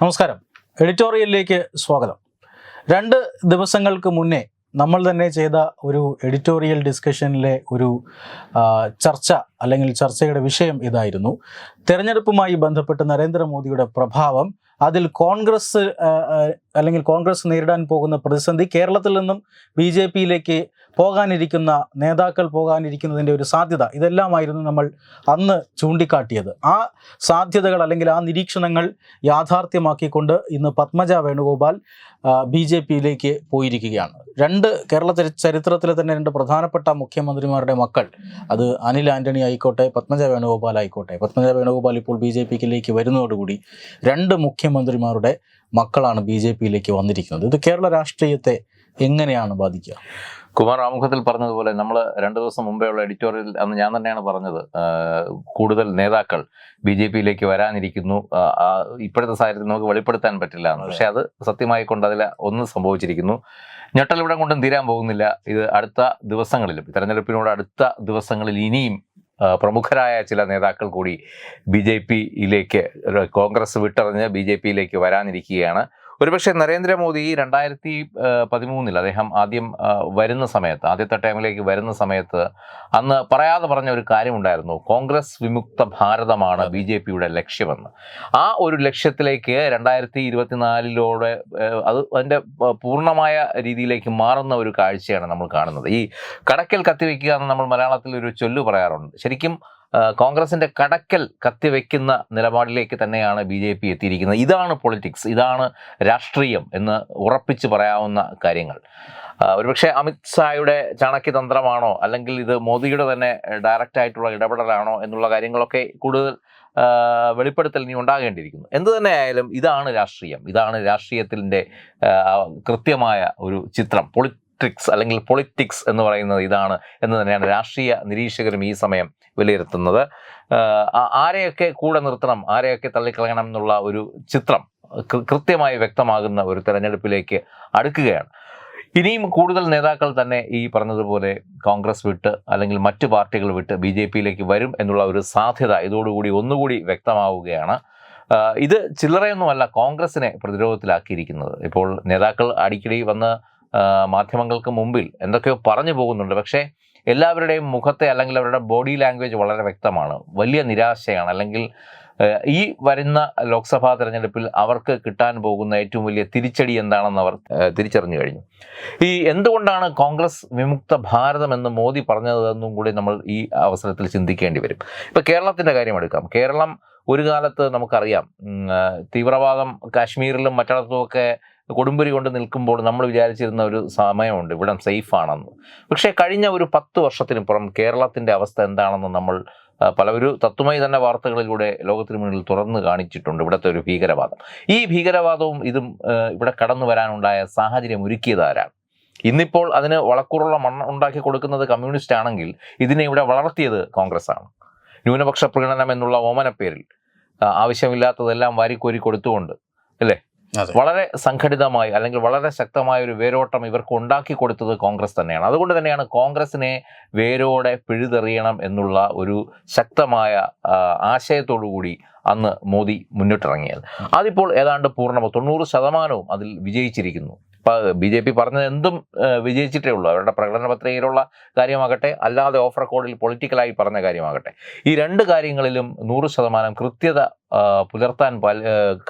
നമസ്കാരം. എഡിറ്റോറിയലിലേക്ക് സ്വാഗതം. രണ്ട് ദിവസങ്ങൾക്ക് മുന്നേ നമ്മൾ തന്നെ ചെയ്ത ഒരു എഡിറ്റോറിയൽ ഡിസ്കഷനിലെ ഒരു ചർച്ച അല്ലെങ്കിൽ ചർച്ചയുടെ വിഷയം ഇതായിരുന്നു. തെരഞ്ഞെടുപ്പുമായി ബന്ധപ്പെട്ട് നരേന്ദ്രമോദിയുടെ പ്രഭാവം അതിൽ കോൺഗ്രസ് അല്ലെങ്കിൽ കോൺഗ്രസ് നേരിടാൻ പോകുന്ന പ്രതിസന്ധി കേരളത്തിൽ നിന്നും ബി ജെ പിയിലേക്ക് പോകാനിരിക്കുന്ന നേതാക്കൾ പോകാനിരിക്കുന്നതിന്റെ ഒരു സാധ്യത ഇതെല്ലാമായിരുന്നു നമ്മൾ അന്ന് ചൂണ്ടിക്കാട്ടിയത്. ആ സാധ്യതകൾ അല്ലെങ്കിൽ ആ നിരീക്ഷണങ്ങൾ യാഥാർത്ഥ്യമാക്കിക്കൊണ്ട് ഇന്ന് പത്മജ വേണുഗോപാൽ ബി ജെ പിയിലേക്ക് പോയിരിക്കുകയാണ്. രണ്ട് കേരള ചരിത്രത്തിലെ തന്നെ രണ്ട് പ്രധാനപ്പെട്ട മുഖ്യമന്ത്രിമാരുടെ മക്കൾ അത് അനിൽ ആന്റണി ആയിക്കോട്ടെ പത്മജ വേണുഗോപാൽ ആയിക്കോട്ടെ. പത്മജ വേണുഗോപാൽ ഇപ്പോൾ ബി ജെ പിയിലേക്ക് വരുന്നതോടുകൂടി രണ്ട് മുഖ്യമന്ത്രിമാരുടെ മക്കളാണ് ബി ജെ പിയിലേക്ക് വന്നിരിക്കുന്നത്. ഇത് കേരള രാഷ്ട്രീയത്തെ എങ്ങനെയാണ് ബാധിക്കുക? കുമാർ ആമുഖത്തിൽ പറഞ്ഞതുപോലെ നമ്മൾ രണ്ടു ദിവസം മുമ്പേ ഉള്ള എഡിറ്റോറിയൽ അന്ന് ഞാൻ തന്നെയാണ് പറഞ്ഞത്. കൂടുതൽ നേതാക്കൾ ബി ജെ പിയിലേക്ക് വരാനിരിക്കുന്നു. ഇപ്പോഴത്തെ സാഹചര്യത്തിൽ നമുക്ക് വെളിപ്പെടുത്താൻ പറ്റില്ല. എന്ന് പക്ഷെ അത് സത്യമായി കൊണ്ട് അതിൽ ഒന്ന് സംഭവിച്ചിരിക്കുന്നു. ഞെട്ടൽ ഇവിടെ കൊണ്ടും തീരാൻ പോകുന്നില്ല. ഇത് അടുത്ത ദിവസങ്ങളിലും തെരഞ്ഞെടുപ്പിനോട് അടുത്ത ദിവസങ്ങളിൽ ഇനിയും പ്രമുഖരായ ചില നേതാക്കൾ കൂടി ബി ജെ പിയിലേക്ക് കോൺഗ്രസ് വിട്ടറിഞ്ഞ് ബി ജെ പിയിലേക്ക് വരാനിരിക്കുകയാണ്. ഒരുപക്ഷെ നരേന്ദ്രമോദി രണ്ടായിരത്തി പതിമൂന്നിൽ അദ്ദേഹം ആദ്യം വരുന്ന സമയത്ത് ആദ്യത്തെ ടൈമിലേക്ക് വരുന്ന സമയത്ത് അന്ന് പറയാതെ പറഞ്ഞ ഒരു കാര്യമുണ്ടായിരുന്നു. കോൺഗ്രസ് വിമുക്ത ഭാരതമാണ് ബി ജെ പിയുടെ ലക്ഷ്യമെന്ന്. ആ ഒരു ലക്ഷ്യത്തിലേക്ക് രണ്ടായിരത്തി ഇരുപത്തിനാലിലൂടെ അത് അതിന്റെ പൂർണമായ രീതിയിലേക്ക് മാറുന്ന ഒരു കാഴ്ചയാണ് നമ്മൾ കാണുന്നത്. ഈ കടക്കൽ കത്തിവെക്കുക എന്ന് നമ്മൾ മലയാളത്തിൽ ഒരു ചൊല്ലു പറയാറുണ്ട്. ശരിക്കും കോൺഗ്രസിന്റെ കടക്കൽ കത്തിവെക്കുന്ന നിലപാടിലേക്ക് തന്നെയാണ് ബി ജെ പി എത്തിയിരിക്കുന്നത്. ഇതാണ് പൊളിറ്റിക്സ് ഇതാണ് രാഷ്ട്രീയം എന്ന് ഉറപ്പിച്ച് പറയാവുന്ന കാര്യങ്ങൾ. ഒരുപക്ഷെ അമിത് ഷായുടെ ചാണക്യതന്ത്രമാണോ അല്ലെങ്കിൽ ഇത് മോദിയുടെ തന്നെ ഡയറക്റ്റ് ആയിട്ടുള്ള ഇടപെടലാണോ എന്നുള്ള കാര്യങ്ങളൊക്കെ കൂടുതൽ വെളിപ്പെടുത്തൽ ഇനി ഉണ്ടാകേണ്ടിയിരിക്കുന്നു. എന്ത് തന്നെ ആയാലും ഇതാണ് രാഷ്ട്രീയം ഇതാണ് രാഷ്ട്രീയത്തിന്റെ കൃത്യമായ ഒരു ചിത്രം. പൊളിറ്റിക്സ് അല്ലെങ്കിൽ പൊളിറ്റിക്സ് എന്ന് പറയുന്നത് ഇതാണ് എന്ന് തന്നെയാണ് രാഷ്ട്രീയ നിരീക്ഷകരും ഈ സമയം വിലയിരുത്തുന്നത്. ആരെയൊക്കെ കൂടെ നിർത്തണം ആരെയൊക്കെ തള്ളിക്കളയണം എന്നുള്ള ഒരു ചിത്രം കൃത്യമായി വ്യക്തമാകുന്ന ഒരു തെരഞ്ഞെടുപ്പിലേക്ക് അടുക്കുകയാണ്. ഇനിയും കൂടുതൽ നേതാക്കൾ തന്നെ ഈ പറഞ്ഞതുപോലെ കോൺഗ്രസ് വിട്ട് അല്ലെങ്കിൽ മറ്റു പാർട്ടികൾ വിട്ട് ബി ജെ പിയിലേക്ക് വരും എന്നുള്ള ഒരു സാധ്യത ഇതോടുകൂടി ഒന്നുകൂടി വ്യക്തമാവുകയാണ്. ഇത് ചില്ലറയൊന്നുമല്ല കോൺഗ്രസിനെ പ്രതിരോധത്തിലാക്കിയിരിക്കുന്നത്. ഇപ്പോൾ നേതാക്കൾ അടിക്കടി വന്ന് മാധ്യമങ്ങൾക്ക് മുമ്പിൽ എന്തൊക്കെയോ പറഞ്ഞു പോകുന്നുണ്ട്. പക്ഷേ എല്ലാവരുടെയും മുഖത്തെ അല്ലെങ്കിൽ അവരുടെ ബോഡി ലാംഗ്വേജ് വളരെ വ്യക്തമാണ്. വലിയ നിരാശയാണ്. അല്ലെങ്കിൽ ഈ വരുന്ന ലോക്സഭാ തെരഞ്ഞെടുപ്പിൽ അവർക്ക് കിട്ടാൻ പോകുന്ന ഏറ്റവും വലിയ തിരിച്ചടി എന്താണെന്ന് അവർ തിരിച്ചറിഞ്ഞു കഴിഞ്ഞു. ഈ എന്തുകൊണ്ടാണ് കോൺഗ്രസ് വിമുക്ത ഭാരതം എന്ന് മോദി പറഞ്ഞതെന്നും കൂടി നമ്മൾ ഈ അവസരത്തിൽ ചിന്തിക്കേണ്ടി വരും. ഇപ്പം കേരളത്തിന്റെ കാര്യം എടുക്കാം. കേരളം ഒരു കാലത്ത് നമുക്കറിയാം തീവ്രവാദം കാശ്മീരിലും മറ്റിടത്തുമൊക്കെ കൊടുമ്പുരി കൊണ്ട് നിൽക്കുമ്പോൾ നമ്മൾ വിചാരിച്ചിരുന്ന ഒരു സമയമുണ്ട്. ഇവിടെ സേഫ് ആണെന്ന് പക്ഷേ കഴിഞ്ഞ ഒരു പത്ത് വർഷത്തിനിപ്പുറം കേരളത്തിന്റെ അവസ്ഥ എന്താണെന്ന് നമ്മൾ പലവരും തത്വമായി തന്നെ വാർത്തകളിലൂടെ ലോകത്തിന് മുന്നിൽ തുറന്നു കാണിച്ചിട്ടുണ്ട് ഇവിടുത്തെ ഒരു ഭീകരവാദം. ഈ ഭീകരവാദവും ഇതും ഇവിടെ കടന്നു വരാനുണ്ടായ സാഹചര്യം ഒരുക്കിയതാരാണ് ഇന്നിപ്പോൾ അതിന് വളക്കൂറുള്ള മണ്ണ് ഉണ്ടാക്കി കൊടുക്കുന്നത് കമ്മ്യൂണിസ്റ്റ് ആണെങ്കിൽ ഇതിനെ ഇവിടെ വളർത്തിയത് കോൺഗ്രസ് ആണ് ന്യൂനപക്ഷ പ്രകടനം എന്നുള്ള ഓമനപ്പേരിൽ ആവശ്യമില്ലാത്തതെല്ലാം വാരിക്കോരി കൊടുത്തുകൊണ്ട് അതെ വളരെ സംഘടിതമായി അല്ലെങ്കിൽ വളരെ ശക്തമായ ഒരു വേരോട്ടം ഇവർക്ക് ഉണ്ടാക്കി കൊടുത്തത് കോൺഗ്രസ് തന്നെയാണ്. അതുകൊണ്ട് തന്നെയാണ് കോൺഗ്രസിനെ വേരോടെ പിഴുതെറിയണം എന്നുള്ള ഒരു ശക്തമായ ആശയത്തോടുകൂടി അന്ന് മോദി മുന്നിട്ടിറങ്ങിയത്. അതിപ്പോൾ ഏതാണ്ട് പൂർണ തൊണ്ണൂറ് ശതമാനവും അതിൽ വിജയിച്ചിരിക്കുന്നു. ബി ജെ പി പറഞ്ഞത് എന്തും വിജയിച്ചിട്ടേ ഉള്ളൂ. അവരുടെ പ്രകടന പത്രികയിലുള്ള കാര്യമാകട്ടെ അല്ലാതെ ഓഫ് റെക്കോർഡിൽ പൊളിറ്റിക്കലായി പറഞ്ഞ കാര്യമാകട്ടെ. ഈ രണ്ട് കാര്യങ്ങളിലും നൂറ് ശതമാനം കൃത്യത പുലർത്താൻ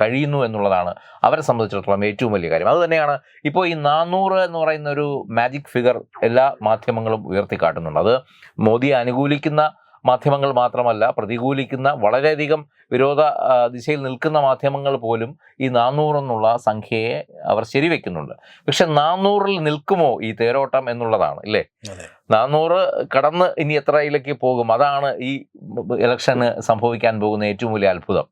കഴിയുന്നു എന്നുള്ളതാണ് അവരെ സംബന്ധിച്ചിടത്തോളം ഏറ്റവും വലിയ കാര്യം. അതുതന്നെയാണ് ഇപ്പോൾ ഈ നാനൂറ് എന്ന് പറയുന്ന ഒരു മാജിക് ഫിഗർ എല്ലാ മാധ്യമങ്ങളും ഉയർത്തിക്കാട്ടുന്നുണ്ട്. അത് മോദിയെ അനുകൂലിക്കുന്ന മാധ്യമങ്ങൾ മാത്രമല്ല പ്രതികൂലിക്കുന്ന വളരെയധികം വിരോധ ദിശയിൽ നിൽക്കുന്ന മാധ്യമങ്ങൾ പോലും ഈ നാനൂറെന്നുള്ള സംഖ്യയെ അവർ ശരിവെക്കുന്നുണ്ട്. പക്ഷെ നാനൂറിൽ നിൽക്കുമോ ഈ തേരോട്ടം എന്നുള്ളതാണ് ഇല്ലേ? നാനൂറ് കടന്ന് ഇനി എത്രയിലേക്ക് പോകും? അതാണ് ഈ ഇലക്ഷന് സംഭവിക്കാൻ പോകുന്ന ഏറ്റവും വലിയ അത്ഭുതം.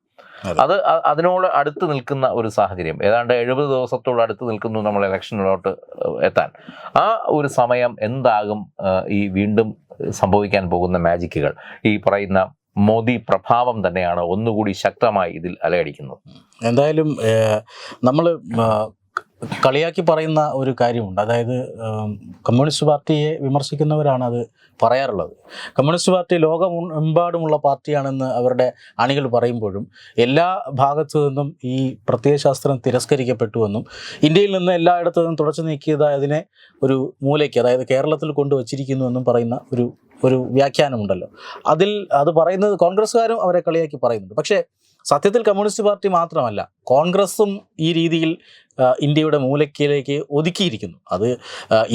അത്. അതിനോട് അടുത്ത് നിൽക്കുന്ന ഒരു സാഹചര്യം ഏതാണ്ട് എഴുപത് ദിവസത്തോട് അടുത്ത് നിൽക്കുന്നു നമ്മൾ ഇലക്ഷനിലോട്ട് എത്താൻ. ആ ഒരു സമയം എന്താകും ഈ വീണ്ടും സംഭവിക്കാൻ പോകുന്ന മാജിക്കുകൾ. ഈ പറയുന്ന മോദി പ്രഭാവം തന്നെയാണ് ഒന്നുകൂടി ശക്തമായി ഇതിൽ അലയടിക്കുന്നത്. എന്തായാലും നമ്മൾ കളിയാക്കി പറയുന്ന ഒരു കാര്യമുണ്ട്. അതായത് കമ്മ്യൂണിസ്റ്റ് പാർട്ടിയെ വിമർശിക്കുന്നവരാണ് അത് പറയാറുള്ളത്. കമ്മ്യൂണിസ്റ്റ് പാർട്ടി ലോകമെമ്പാടുമുള്ള പാർട്ടിയാണെന്ന് അവരുടെ അണികൾ പറയുമ്പോഴും എല്ലാ ഭാഗത്തു നിന്നും ഈ പ്രത്യയശാസ്ത്രം തിരസ്കരിക്കപ്പെട്ടുവെന്നും ഇന്ത്യയിൽ നിന്ന് എല്ലായിടത്തു നിന്നും തുടച്ചു നീക്കിയത് അതിനെ ഒരു മൂലയ്ക്ക് അതായത് കേരളത്തിൽ കൊണ്ടുവച്ചിരിക്കുന്നുവെന്നും പറയുന്ന ഒരു ഒരു വ്യാഖ്യാനമുണ്ടല്ലോ. അതിൽ അത് പറയുന്നത് കോൺഗ്രസ്സുകാരും അവരെ കളിയാക്കി പറയുന്നുണ്ട്. പക്ഷേ സത്യത്തിൽ കമ്മ്യൂണിസ്റ്റ് പാർട്ടി മാത്രമല്ല കോൺഗ്രസും ഈ രീതിയിൽ ഇന്ത്യയുടെ മൂലക്കയിലേക്ക് ഒതുക്കിയിരിക്കുന്നു. അത്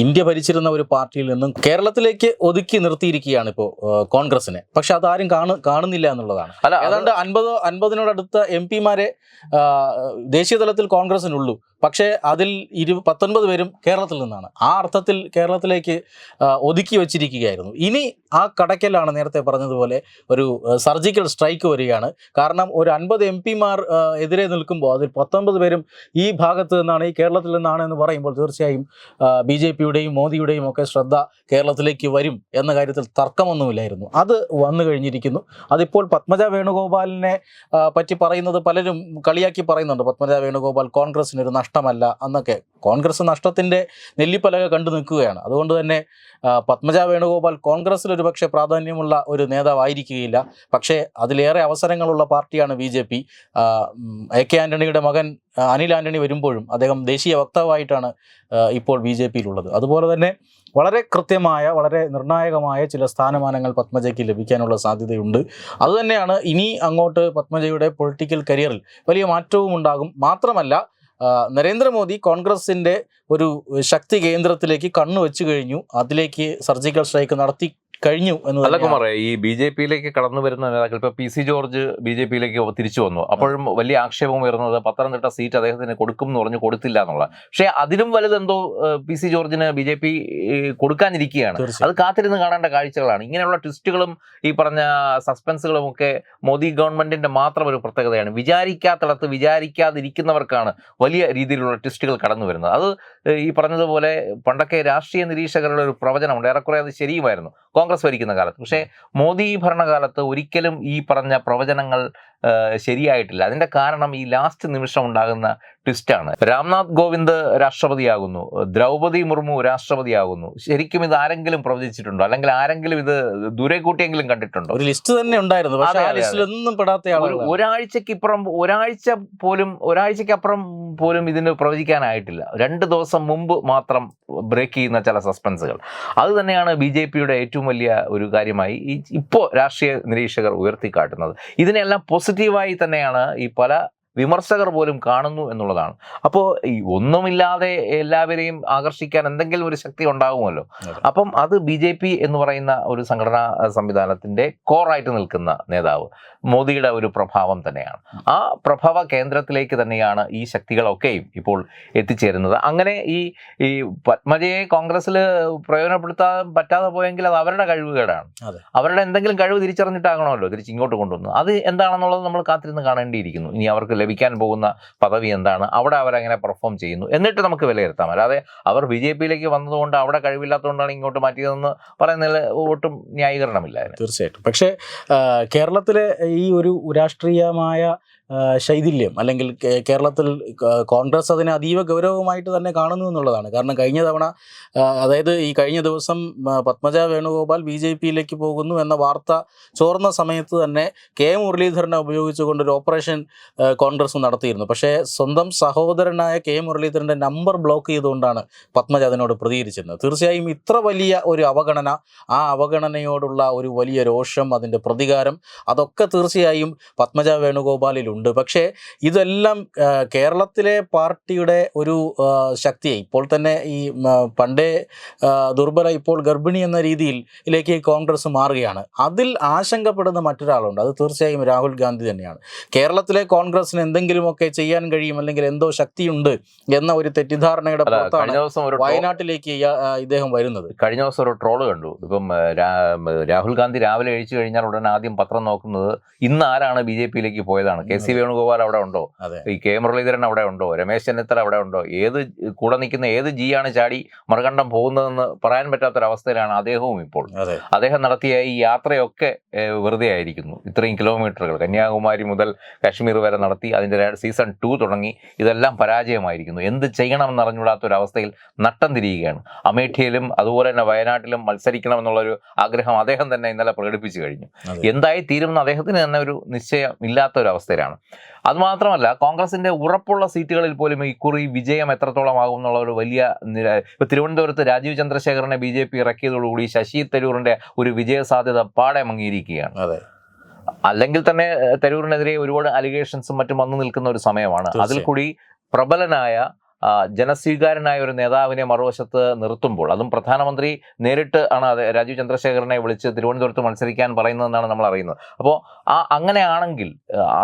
ഇന്ത്യ ഭരിച്ചിരുന്ന ഒരു പാർട്ടിയിൽ നിന്നും കേരളത്തിലേക്ക് ഒതുക്കി നിർത്തിയിരിക്കുകയാണ് ഇപ്പോൾ കോൺഗ്രസിനെ. പക്ഷെ അതാരും കാണു കാണുന്നില്ല എന്നുള്ളതാണ്. അല്ല അതുകൊണ്ട് അൻപത് അൻപതിനോടടുത്ത എം പിമാരെ ദേശീയ തലത്തിൽ കോൺഗ്രസിനുള്ളൂ. പക്ഷേ അതിൽ ഇരു പത്തൊൻപത് പേരും കേരളത്തിൽ നിന്നാണ്. ആ അർത്ഥത്തിൽ കേരളത്തിലേക്ക് ഒതുക്കി വച്ചിരിക്കുകയായിരുന്നു. ഇനി ആ കടക്കലാണ് നേരത്തെ പറഞ്ഞതുപോലെ ഒരു സർജിക്കൽ സ്ട്രൈക്ക് വരികയാണ്. കാരണം ഒരു അൻപത് എം പിമാർ എതിരെ നിൽക്കുമ്പോൾ അതിൽ പത്തൊൻപത് പേരും ഈ ഭാഗത്ത് നിന്നാണ് ഈ കേരളത്തിൽ നിന്നാണ് എന്ന് പറയുമ്പോൾ തീർച്ചയായും ബി ജെ പിയുടെയും മോദിയുടെയും ഒക്കെ ശ്രദ്ധ കേരളത്തിലേക്ക് വരും എന്ന കാര്യത്തിൽ തർക്കമൊന്നുമില്ലായിരുന്നു. അത് വന്നു കഴിഞ്ഞിരിക്കുന്നു. അതിപ്പോൾ പത്മജ വേണുഗോപാലിനെ പറ്റി പറയുന്നത് പലരും കളിയാക്കി പറയുന്നുണ്ട്. പത്മജ വേണുഗോപാൽ കോൺഗ്രസിന് ഒരു നഷ്ടമല്ല എന്നൊക്കെ. കോൺഗ്രസ് നഷ്ടത്തിന്റെ നെല്ലിപ്പലക കണ്ടു നിൽക്കുകയാണ്. അതുകൊണ്ട് തന്നെ പത്മജ വേണുഗോപാൽ കോൺഗ്രസ്സിൽ ഒരു പക്ഷേ പ്രാധാന്യമുള്ള ഒരു നേതാവായിരിക്കുകയില്ല. പക്ഷേ അതിലേറെ അവസരങ്ങളുള്ള പാർട്ടിയാണ് B J P. A K ആന്റണിയുടെ മകൻ അനിൽ ആന്റണി വരുമ്പോഴും അദ്ദേഹം ദേശീയ വക്താവായിട്ടാണ് ഇപ്പോൾ ബി ജെ പിയിലുള്ളത്. അതുപോലെ തന്നെ വളരെ കൃത്യമായ വളരെ നിർണായകമായ ചില സ്ഥാനമാനങ്ങൾ പത്മജയ്ക്ക് ലഭിക്കാനുള്ള സാധ്യതയുണ്ട്. അതുതന്നെയാണ് ഇനി അങ്ങോട്ട് പത്മജയുടെ പൊളിറ്റിക്കൽ കരിയറിൽ വലിയ മാറ്റവും ഉണ്ടാകും. മാത്രമല്ല നരേന്ദ്രമോദി കോൺഗ്രസിന്റെ ഒരു ശക്തി കേന്ദ്രത്തിലേക്ക് കണ്ണു വെച്ചു കഴിഞ്ഞു. അതിലേക്ക് സർജിക്കൽ സ്ട്രൈക്ക് നടത്തി. കഴിഞ്ഞു എന്ന് അല്ല. കുമാറെ ഈ ബി ജെ പിയിലേക്ക് കടന്നു വരുന്ന നേതാക്കൾ ഇപ്പൊ P C George B J പിയിലേക്ക് തിരിച്ചു വന്നു. അപ്പോഴും വലിയ ആക്ഷേപം ഉയർന്നത് പത്തനംതിട്ട സീറ്റ് അദ്ദേഹത്തിന് കൊടുക്കും എന്ന് പറഞ്ഞു കൊടുത്തില്ല എന്നുള്ള. പക്ഷേ അതിലും വലുതെന്തോ പി സി ജോർജിന് ബി ജെ പി കൊടുക്കാനിരിക്കുകയാണ്. അത് കാത്തിരുന്ന് കാണേണ്ട കാഴ്ചകളാണ്. ഇങ്ങനെയുള്ള ട്വിസ്റ്റുകളും ഈ പറഞ്ഞ സസ്പെൻസുകളും ഒക്കെ മോദി ഗവൺമെന്റിന്റെ മാത്രം ഒരു പ്രത്യേകതയാണ്. വിചാരിക്കാത്തിടത്ത് വിചാരിക്കാതിരിക്കുന്നവർക്കാണ് വലിയ രീതിയിലുള്ള ട്വിസ്റ്റുകൾ കടന്നു വരുന്നത്. അത് ഈ പറഞ്ഞതുപോലെ പണ്ടൊക്കെ രാഷ്ട്രീയ നിരീക്ഷകരുടെ ഒരു പ്രവചനമുണ്ട്. ഏറെക്കുറെ അത് ശരിയുമായിരുന്നു. കോൺഗ്രസ് ഭരിക്കുന്ന കാലത്ത്. പക്ഷേ മോദി ഭരണകാലത്ത് ഒരിക്കലും ഈ പറഞ്ഞ പ്രവചനങ്ങൾ ശരിയായിട്ടില്ല. അതിന്റെ കാരണം ഈ ലാസ്റ്റ് നിമിഷം ഉണ്ടാകുന്ന ട്വിസ്റ്റാണ് രാംനാഥ് കോവിന്ദ് രാഷ്ട്രപതിയാകുന്നു. ദ്രൗപദി മുർമു രാഷ്ട്രപതിയാകുന്നു. ശരിക്കും ഇത് ആരെങ്കിലും പ്രവചിച്ചിട്ടുണ്ടോ? അല്ലെങ്കിൽ ആരെങ്കിലും ഇത് ദൂരെ കൂട്ടിയെങ്കിലും കണ്ടിട്ടുണ്ടോ? ഒരു ലിസ്റ്റ് തന്നെ ഉണ്ടായിരുന്നു. പക്ഷേ ആ ഒന്നും പെടാത്ത ഒരു ഒരാഴ്ചക്ക് ഇപ്പുറം ഒരാഴ്ച പോലും ഒരാഴ്ചക്ക് അപ്പുറം പോലും ഇതിന് പ്രവചിക്കാനായിട്ടില്ല. രണ്ട് ദിവസം മുമ്പ് മാത്രം ബ്രേക്ക് ചെയ്യുന്ന ചില സസ്പെൻസുകൾ. അത് തന്നെയാണ് ബി ജെ പിയുടെ ഏറ്റവും വലിയ ഒരു കാര്യമായി ഈ ഇപ്പോൾ രാഷ്ട്രീയ നിരീക്ഷകർ ഉയർത്തിക്കാട്ടുന്നത്. ഇതിനെല്ലാം പോസിറ്റീവായി തന്നെയാണ് ഈ പല വിമർശകർ പോലും കാണുന്നു എന്നുള്ളതാണ്. അപ്പോൾ ഈ ഒന്നുമില്ലാതെ എല്ലാവരെയും ആകർഷിക്കാൻ എന്തെങ്കിലും ഒരു ശക്തി ഉണ്ടാകുമല്ലോ. അപ്പം അത് ബി ജെ പി എന്ന് പറയുന്ന ഒരു സംഘടനാ സംവിധാനത്തിന്റെ സംവിധാനത്തിന്റെ കോറായിട്ട് നിൽക്കുന്ന നേതാവ് മോദിയുടെ ഒരു പ്രഭാവം തന്നെയാണ്. ആ പ്രഭവ കേന്ദ്രത്തിലേക്ക് തന്നെയാണ് ഈ ശക്തികളൊക്കെയും ഇപ്പോൾ എത്തിച്ചേരുന്നത്. അങ്ങനെ ഈ ഈ പത്മജയെ കോൺഗ്രസ്സിൽ പ്രയോജനപ്പെടുത്താൻ പറ്റാതെ പോയെങ്കിൽ അത് അവരുടെ കഴിവുകേടാണ്. അവരുടെ എന്തെങ്കിലും കഴിവ് തിരിച്ചറിഞ്ഞിട്ടാകണമല്ലോ തിരിച്ച് ഇങ്ങോട്ട് കൊണ്ടുവന്നത് അത് എന്താണെന്നുള്ളത് നമ്മൾ കാത്തിരുന്ന് കാണേണ്ടിയിരിക്കുന്നു. ഇനി അവർക്ക് ലഭിക്കാൻ പോകുന്ന പദവി എന്താണ്? അവിടെ അവരങ്ങനെ പെർഫോം ചെയ്യുന്നു. എന്നിട്ട് നമുക്ക് വിലയിരുത്താം. അല്ലാതെ അവർ ബി ജെ പിയിലേക്ക് വന്നതുകൊണ്ട് അവിടെ കഴിവില്ലാത്തതുകൊണ്ടാണ് ഇങ്ങോട്ട് മാറ്റിയതെന്ന് പറയുന്നതിൽ ഒട്ടും ന്യായീകരണമില്ല തീർച്ചയായിട്ടും. പക്ഷേ കേരളത്തിലെ ഈ ഒരു രാഷ്ട്രീയമായ ശൈഥില്യം അല്ലെങ്കിൽ കേരളത്തിൽ കോൺഗ്രസ് അതിനെ അതീവ ഗൗരവമായിട്ട് തന്നെ കാണുന്നു എന്നുള്ളതാണ്. കാരണം കഴിഞ്ഞ തവണ അതായത് ഈ കഴിഞ്ഞ ദിവസം പത്മജ വേണുഗോപാൽ ബി ജെ പിയിലേക്ക് പോകുന്നു എന്ന വാർത്ത ചോർന്ന സമയത്ത് തന്നെ കെ മുരളീധരനെ ഉപയോഗിച്ചുകൊണ്ട് ഒരു ഓപ്പറേഷൻ കോൺഗ്രസ് നടത്തിയിരുന്നു. പക്ഷേ സ്വന്തം സഹോദരനായ കെ മുരളീധരന്റെ നമ്പർ ബ്ലോക്ക് ചെയ്തുകൊണ്ടാണ് പത്മജ അതിനോട് പ്രതികരിച്ചിരുന്നത്. തീർച്ചയായും ഇത്ര വലിയ ഒരു അവഗണന ആ അവഗണനയോടുള്ള ഒരു വലിയ രോഷം അതിന്റെ പ്രതികാരം അതൊക്കെ തീർച്ചയായും പത്മജ വേണുഗോപാലിലുണ്ട് പക്ഷേ ഇതെല്ലാം കേരളത്തിലെ പാർട്ടിയുടെ ഒരു ശക്തിയെ ഇപ്പോൾ തന്നെ ഈ പണ്ടേ ദുർബല ഇപ്പോൾ ഗർഭിണി എന്ന രീതിയിലേക്ക് കോൺഗ്രസ് മാറുകയാണ്. അതിൽ ആശങ്കപ്പെടുന്ന മറ്റൊരാളുണ്ട്. അത് തീർച്ചയായും രാഹുൽ ഗാന്ധി തന്നെയാണ്. കേരളത്തിലെ കോൺഗ്രസിന് എന്തെങ്കിലുമൊക്കെ ചെയ്യാൻ കഴിയും അല്ലെങ്കിൽ എന്തോ ശക്തിയുണ്ട് എന്ന ഒരു തെറ്റിദ്ധാരണയുടെ പുറത്താണ് വയനാട്ടിലേക്ക് ഇദ്ദേഹം വരുന്നത്. കഴിഞ്ഞ ദിവസം ഒരു ട്രോൾ കണ്ടു. ഇപ്പം രാഹുൽ ഗാന്ധി രാവിലെ കഴിച്ചു കഴിഞ്ഞാൽ ഉടനെ ആദ്യം പത്രം നോക്കുന്നത് ഇന്ന് ആരാണ് ബി ജെ പിയിലേക്ക് പോയതാണ്? കെ സി വേണുഗോപാൽ അവിടെ ഉണ്ടോ? ഈ കെ മുരളീധരൻ അവിടെ ഉണ്ടോ? രമേശ് ചെന്നിത്തല അവിടെ ഉണ്ടോ? ഏത് കൂടെ നിൽക്കുന്ന ഏത് ജി ആണ് ചാടി മറുകണ്ഠം പോകുന്നതെന്ന് പറയാൻ പറ്റാത്തൊരവസ്ഥയിലാണ് അദ്ദേഹവും ഇപ്പോൾ. അദ്ദേഹം നടത്തിയ ഈ യാത്രയൊക്കെ വെറുതെ ആയിരിക്കുന്നു. ഇത്രയും കിലോമീറ്ററുകൾ കന്യാകുമാരി മുതൽ കാശ്മീർ വരെ നടത്തി അതിന്റെ സീസൺ ടു തുടങ്ങി. ഇതെല്ലാം പരാജയമായിരിക്കുന്നു. എന്ത് ചെയ്യണമെന്ന് അറിഞ്ഞുകൂടാത്ത ഒരു അവസ്ഥയിൽ നട്ടം തിരിയുകയാണ്. അമേഠിയിലും അതുപോലെ തന്നെ വയനാട്ടിലും മത്സരിക്കണം എന്നുള്ളൊരു ആഗ്രഹം അദ്ദേഹം തന്നെ ഇന്നലെ പ്രകടിപ്പിച്ചു കഴിഞ്ഞു. എന്തായി തീരുമെന്ന് അദ്ദേഹത്തിന് തന്നെ ഒരു നിശ്ചയം ഇല്ലാത്ത ഒരു അവസ്ഥയിലാണ് അതുമാത്രമല്ല കോൺഗ്രസിന്റെ ഉറപ്പുള്ള സീറ്റുകളിൽ പോലും ഇക്കുറി വിജയം എത്രത്തോളമാകും എന്നുള്ള ഒരു വലിയ നില ഇപ്പൊ തിരുവനന്തപുരത്ത് രാജീവ് ചന്ദ്രശേഖരനെ ബി ജെ പി ഇറക്കിയതോടുകൂടി ശശി തരൂറിന്റെ ഒരു വിജയ സാധ്യത പാടെ മങ്ങിയിരിക്കുകയാണ്. അതെ. അല്ലെങ്കിൽ തന്നെ തരൂറിനെതിരെ തരൂരിനെതിരെ ഒരുപാട് അലിഗേഷൻസും മറ്റും വന്നു നിൽക്കുന്ന ഒരു സമയമാണ്. അതിൽ കൂടി പ്രബലനായ ജനസ്വീകാരനായ ഒരു നേതാവിനെ മറുവശത്ത് നിർത്തുമ്പോൾ അതും പ്രധാനമന്ത്രി നേരിട്ട് ആണ് അത് രാജീവ് ചന്ദ്രശേഖരനെ വിളിച്ച് തിരുവനന്തപുരത്ത് മത്സരിക്കാൻ പറയുന്നതെന്നാണ് നമ്മൾ അറിയുന്നത്. അപ്പോൾ ആ അങ്ങനെയാണെങ്കിൽ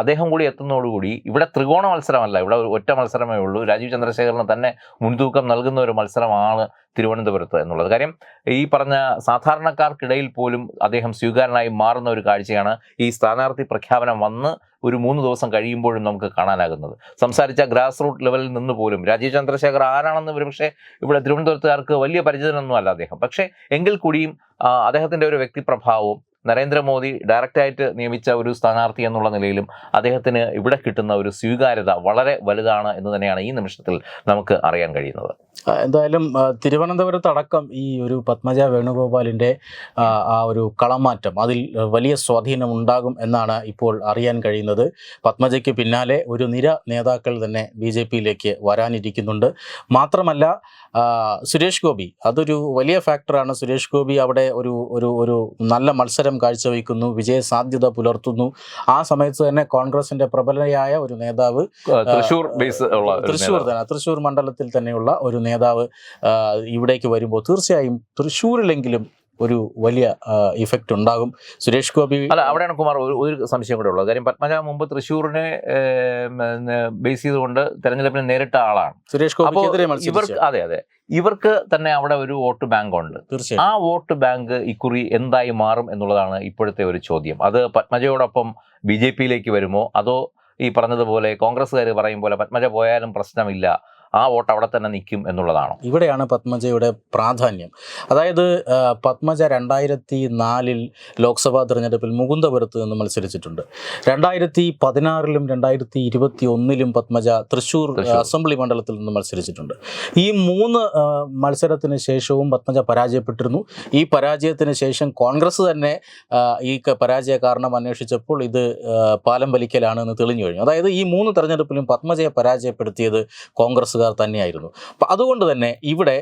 അദ്ദേഹം കൂടി എത്തുന്നതോടുകൂടി ഇവിടെ ത്രികോണ മത്സരമല്ല ഇവിടെ ഒറ്റ മത്സരമേ ഉള്ളൂ. രാജീവ് ചന്ദ്രശേഖരന് തന്നെ മുൻതൂക്കം നൽകുന്ന ഒരു മത്സരമാണ് തിരുവനന്തപുരത്ത് എന്നുള്ളത്. കാര്യം ഈ പറഞ്ഞ സാധാരണക്കാർക്കിടയിൽ പോലും അദ്ദേഹം സ്വീകാരനായി മാറുന്ന ഒരു കാഴ്ചയാണ് ഈ സ്ഥാനാർത്ഥി പ്രഖ്യാപനം വന്ന് ഒരു മൂന്ന് ദിവസം കഴിയുമ്പോഴും നമുക്ക് കാണാനാകുന്നത്. സംസാരിച്ച ഗ്രാസ് റൂട്ട് ലെവലിൽ നിന്ന് പോലും രാജീവ് ചന്ദ്രശേഖർ ആരാണെന്ന് ഒരുപക്ഷെ ഇവിടെ തിരുവനന്തപുരത്തുകാർക്ക് വലിയ പരിചിതനൊന്നും അല്ല അദ്ദേഹം. പക്ഷേ എങ്കിൽ കൂടിയും അദ്ദേഹത്തിന്റെ ഒരു വ്യക്തിപ്രഭാവവും നരേന്ദ്രമോദി ഡയറക്റ്റായിട്ട് നിയമിച്ച ഒരു സ്ഥാനാർത്ഥി എന്നുള്ള നിലയിലും അദ്ദേഹത്തിന് ഇവിടെ കിട്ടുന്ന ഒരു സ്വീകാര്യത വളരെ വലുതാണ് എന്ന് തന്നെയാണ് ഈ നിമിഷത്തിൽ നമുക്ക് അറിയാൻ കഴിയുന്നത്. എന്തായാലും ആ, തിരുവനന്തപുരത്ത് അടക്കം ഈ ഒരു പത്മജ വേണുഗോപാലിന്റെ ആ, ഒരു കളമാറ്റം അതിൽ വലിയ സ്വാധീനം ഉണ്ടാകും എന്നാണ് ഇപ്പോൾ അറിയാൻ കഴിയുന്നത്. പത്മജയ്ക്ക് പിന്നാലെ ഒരു നിര നേതാക്കൾ തന്നെ ബി ജെ പിയിലേക്ക് വരാനിരിക്കുന്നുണ്ട്. മാത്രമല്ല സുരേഷ് ഗോപി അതൊരു വലിയ ഫാക്ടറാണ് സുരേഷ് ഗോപി അവിടെ ഒരു ഒരു ഒരു നല്ല മത്സരം കാഴ്ചവെക്കുന്നു വിജയ സാധ്യത പുലർത്തുന്നു. ആ സമയത്ത് തന്നെ കോൺഗ്രസിന്റെ പ്രബലയായ ഒരു നേതാവ് തൃശൂർ ബേസ് ഉള്ള തൃശ്ശൂർ തന്നെ തൃശ്ശൂർ മണ്ഡലത്തിൽ തന്നെയുള്ള ഒരു നേതാവ്. ആ, ഇവിടേക്ക് വരുമ്പോൾ തീർച്ചയായും തൃശ്ശൂരിലെങ്കിലും ഒരു വലിയ ഇഫക്റ്റ് ഉണ്ടാകും. സുരേഷ് ഗോപി അല്ല അവിടെയാണ് കുമാർ ഒരു ഒരു സംശയം കൂടെ ഉള്ളത്. കാര്യം പത്മജ മുമ്പ് തൃശ്ശൂരിനെ ബേസ് ചെയ്തുകൊണ്ട് തെരഞ്ഞെടുപ്പിന് നേരിട്ട ആളാണ്. സുരേഷ് ഗോപി ഗോപിക്കെതിരെ ഇവർക്ക് അതെ അതെ. ഇവർക്ക് തന്നെ അവിടെ ഒരു വോട്ട് ബാങ്ക് ഉണ്ട്. തീർച്ചയായും. ആ വോട്ട് ബാങ്ക് ഇക്കുറി എന്തായി മാറും എന്നുള്ളതാണ് ഇപ്പോഴത്തെ ഒരു ചോദ്യം. അത് പത്മജയോടൊപ്പം ബി ജെ പിയിലേക്ക് വരുമോ? അതോ ഈ പറഞ്ഞതുപോലെ കോൺഗ്രസ്സുകാർ പറയും പോലെ പത്മജ പോയാലും പ്രശ്നമില്ല. ആ വോട്ട് അവിടെ തന്നെ നിൽക്കും എന്നുള്ളതാണോ? ഇവിടെയാണ് പത്മജയുടെ പ്രാധാന്യം. അതായത് പത്മജ രണ്ടായിരത്തി നാലിൽ ലോക്സഭാ തെരഞ്ഞെടുപ്പിൽ മുകുന്ദപുരത്ത് നിന്ന് മത്സരിച്ചിട്ടുണ്ട്. രണ്ടായിരത്തി പതിനാറിലും രണ്ടായിരത്തി ഇരുപത്തി ഒന്നിലും പത്മജ തൃശ്ശൂർ. അസംബ്ലി മണ്ഡലത്തിൽ നിന്ന് മത്സരിച്ചിട്ടുണ്ട്. ഈ മൂന്ന് മത്സരത്തിന് ശേഷവും പത്മജ പരാജയപ്പെട്ടിരുന്നു. ഈ പരാജയത്തിന് ശേഷം കോൺഗ്രസ് തന്നെ ഈ പരാജയ കാരണം അന്വേഷിച്ചപ്പോൾ ഇത് പാലം വലിക്കലാണ് എന്ന് തെളിഞ്ഞു കഴിഞ്ഞു. അതായത് ഈ മൂന്ന് തെരഞ്ഞെടുപ്പിലും പത്മജയെ പരാജയപ്പെടുത്തിയത് കോൺഗ്രസ്സുകാർ തന്നെയായിരുന്നു. അപ്പം അതുകൊണ്ട് തന്നെ ഇവിടെ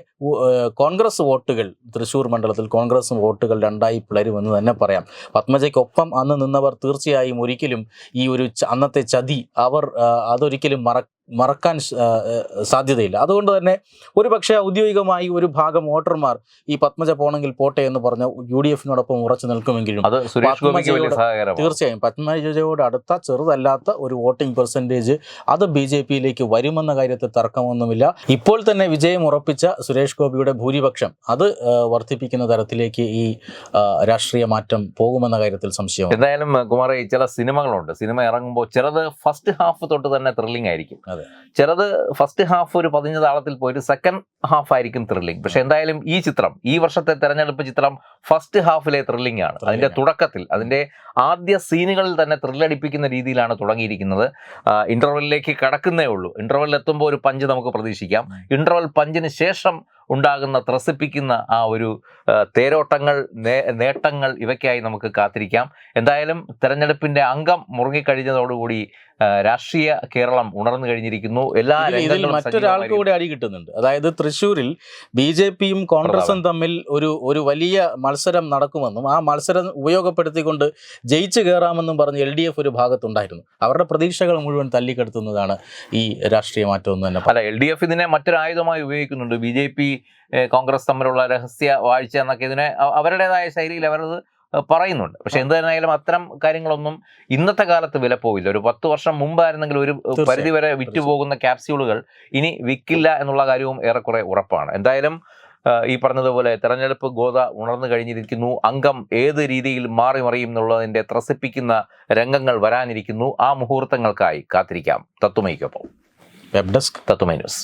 കോൺഗ്രസ് വോട്ടുകൾ തൃശ്ശൂർ മണ്ഡലത്തിൽ കോൺഗ്രസ് വോട്ടുകൾ രണ്ടായി പിളരുമെന്ന് തന്നെ പറയാം. പത്മജയ്ക്കൊപ്പം അന്ന് നിന്നവർ തീർച്ചയായും ഒരിക്കലും ഈ ഒരു അന്നത്തെ ചതി അവർ അതൊരിക്കലും മറ മറക്കാൻ സാധ്യതയില്ല. അതുകൊണ്ട് തന്നെ ഒരു പക്ഷേ ഔദ്യോഗികമായി ഒരു ഭാഗം വോട്ടർമാർ ഈ പത്മജ പോണെങ്കിൽ പോട്ടെ എന്ന് പറഞ്ഞ യു ഡി എഫിനോടൊപ്പം ഉറച്ചു നിൽക്കുമെങ്കിലും തീർച്ചയായും പത്മജയോട് അടുത്ത ചെറുതല്ലാത്ത ഒരു വോട്ടിംഗ് പെർസെന്റേജ് അത് ബി ജെ പിയിലേക്ക് വരുമെന്ന കാര്യത്തിൽ തർക്കമൊന്നുമില്ല. ഇപ്പോൾ തന്നെ വിജയം ഉറപ്പിച്ച സുരേഷ് ഗോപിയുടെ ഭൂരിപക്ഷം അത് വർദ്ധിപ്പിക്കുന്ന തരത്തിലേക്ക് ഈ രാഷ്ട്രീയ മാറ്റം പോകുമെന്ന കാര്യത്തിൽ സംശയം എന്തായാലും കുമാർ ചില സിനിമകളുണ്ട്. സിനിമ ഇറങ്ങുമ്പോൾ ചിലത് ഫസ്റ്റ് ഹാഫ് തൊട്ട് തന്നെ ത്രില്ലിംഗ് ആയിരിക്കും. ചിലത് ഫസ്റ്റ് ഹാഫ് ഒരു പതിഞ്ഞ താളത്തിൽ പോയിട്ട് സെക്കൻഡ് ഹാഫ് ആയിരിക്കും ത്രില്ലിംഗ് പക്ഷെ എന്തായാലും ഈ ചിത്രം ഈ വർഷത്തെ തെരഞ്ഞെടുപ്പ് ചിത്രം ഫസ്റ്റ് ഹാഫിലെ ത്രില്ലിംഗ് ആണ്. അതിന്റെ തുടക്കത്തിൽ അതിന്റെ ആദ്യ സീനുകളിൽ തന്നെ ത്രില്ലടിപ്പിക്കുന്ന രീതിയിലാണ് തുടങ്ങിയിരിക്കുന്നത്. ഇന്റർവെല്ലിലേക്ക് കടക്കുന്നേ ഉള്ളൂ. ഇന്റർവെല്ലിൽ എത്തുമ്പോൾ ഒരു പഞ്ച് നമുക്ക് പ്രതീക്ഷിക്കാം. ഇന്റർവെൽ പഞ്ചിന് ശേഷം ഉണ്ടാകുന്ന ത്രസിപ്പിക്കുന്ന ആ ഒരു തേരോട്ടങ്ങൾ നേട്ടങ്ങൾ ഇവയ്ക്കായി നമുക്ക് കാത്തിരിക്കാം. എന്തായാലും തെരഞ്ഞെടുപ്പിന്റെ അംഗം മുറുങ്ങിക്കഴിഞ്ഞതോടുകൂടി രാഷ്ട്രീയ കേരളം ഉണർന്നു കഴിഞ്ഞിരിക്കുന്നു. എല്ലാ ഇതിൽ- മറ്റൊരാൾക്ക് കൂടി അടി കിട്ടുന്നുണ്ട്. അതായത് തൃശ്ശൂരിൽ ബി ജെ പിയും കോൺഗ്രസും തമ്മിൽ ഒരു ഒരു വലിയ മത്സരം നടക്കുമെന്നും ആ മത്സരം ഉപയോഗപ്പെടുത്തിക്കൊണ്ട് ജയിച്ചു കയറാമെന്നും പറഞ്ഞ് എൽ ഡി എഫ് ഒരു ഭാഗത്തുണ്ടായിരുന്നു. അവരുടെ പ്രതീക്ഷകൾ മുഴുവൻ തല്ലിക്കെടുത്തുന്നതാണ് ഈ രാഷ്ട്രീയ മാറ്റം എന്ന് തന്നെ അല്ല എൽ ഡി എഫ് ഇതിനെ മറ്റൊരായുധമായി ഉപയോഗിക്കുന്നുണ്ട്. ബി ജെ പി കോൺഗ്രസ് തമ്മിലുള്ള രഹസ്യ വാഴ്ച എന്നൊക്കെ ഇതിനെ അവരുടേതായ ശൈലിയിൽ അവരത് പറയുന്നുണ്ട്. പക്ഷെ എന്ത് തന്നെയായാലും അത്തരം കാര്യങ്ങളൊന്നും ഇന്നത്തെ കാലത്ത് വില പോവില്ല ഒരു പത്ത് വർഷം മുമ്പായിരുന്നെങ്കിൽ ഒരു പരിധിവരെ പരിധി വരെ വിറ്റുപോകുന്ന ക്യാപ്സ്യൂളുകൾ ഇനി വിൽക്കില്ല എന്നുള്ള കാര്യവും ഏറെക്കുറെ ഉറപ്പാണ്. എന്തായാലും ഈ പറഞ്ഞതുപോലെ തെരഞ്ഞെടുപ്പ് ഗോത ഉണർന്നു കഴിഞ്ഞിരിക്കുന്നു. അംഗം ഏത് രീതിയിൽ മാറി മറിയും എന്നുള്ളതിന്റെ ത്രസിപ്പിക്കുന്ന രംഗങ്ങൾ വരാനിരിക്കുന്നു. ആ മുഹൂർത്തങ്ങൾക്കായി കാത്തിരിക്കാം. തത്തുമയ്ക്കൊപ്പം വെബ് ഡെസ്ക് തത്തുമൈ ന്യൂസ്.